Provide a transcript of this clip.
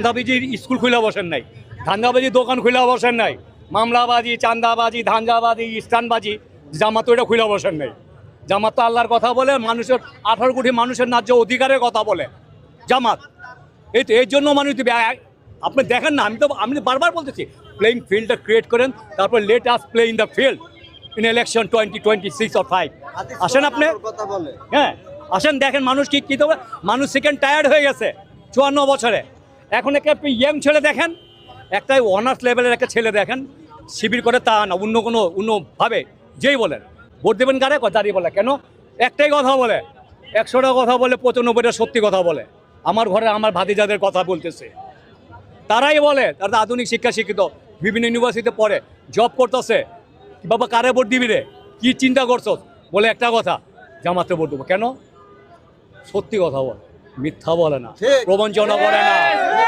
ধান্দাবাজির school খুলে বসেন নাই ধান্দাবাজির দোকান খুলে বসেন নাই মামলাবাজি চান্দাবাজি ধান্দাবাজি ইস্টানবাজি জামাত ওইটা খুলে বসেন নাই। জামাত তো আল্লাহর কথা বলে মানুষের আঠারো কোটি মানুষের ন্যায্য অধিকারের কথা বলে। জামাত এই তো এর জন্য মানুষ দিবে আপনি দেখেন না আমি তো আমি বারবার বলতেছি প্লেইং ফিল্ডটা ক্রিয়েট করেন তারপর let us play in the field in election twenty twenty six or five আসেন আপনি? হ্যাঁ আসেন দেখেন মানুষ কি কী দেবে মানুষ সেকেন্ড টায়ার্ড হয়ে গেছে চুয়ান্ন বছরে। এখন একটা আপনি ইয়ং ছেলে দেখেন একটা অনার্স লেভেলের একটা ছেলে দেখেন, শিবির করে তা না, অন্য কোনো অন্যভাবে যেই বলেন। ভোট দেবেন কারে? কথা দাঁড়িয়ে বলে। কেন? একটাই কথা বলে। একশোটা কথা বলে, পঁচানব্বইটা সত্যি কথা বলে। আমার ঘরে আমার ভাতিজাদের কথা বলতেছে। তারাই বলে, তারা আধুনিক শিক্ষা শিক্ষিত, বিভিন্ন ইউনিভার্সিটিতে পড়ে জব করতেছে। বাবা, কারে ভোট দিবি রে? কী চিন্তা করছ বলে একটা কথা, জামাতে ভোট দেবো। কেন? সত্যি কথা বলে। মিথ্যা বলে না প্রবঞ্চনা করে না।